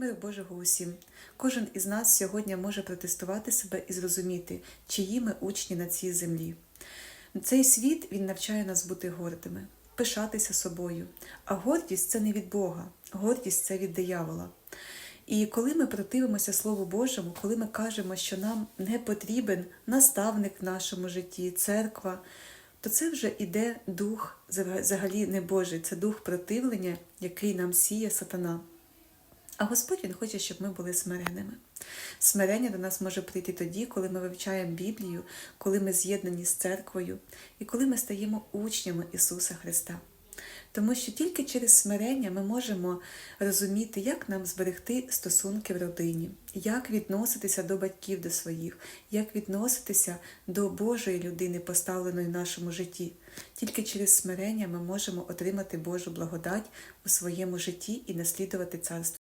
Мир Божого усім. Кожен із нас сьогодні може протестувати себе і зрозуміти, чиї ми учні на цій землі. Цей світ він навчає нас бути гордими, пишатися собою. А гордість це не від Бога, гордість це від диявола. І коли ми противимося Слову Божому, коли ми кажемо, що нам не потрібен наставник в нашому житті, церква, то це вже іде дух взагалі не Божий, це дух противлення, який нам сіє сатана. А Господь Він хоче, щоб ми були смиренними. Смирення до нас може прийти тоді, коли ми вивчаємо Біблію, коли ми з'єднані з церквою і коли ми стаємо учнями Ісуса Христа. Тому що тільки через смирення ми можемо розуміти, як нам зберегти стосунки в родині, як відноситися до батьків до своїх, як відноситися до Божої людини, поставленої в нашому житті. Тільки через смирення ми можемо отримати Божу благодать у своєму житті і наслідувати царство.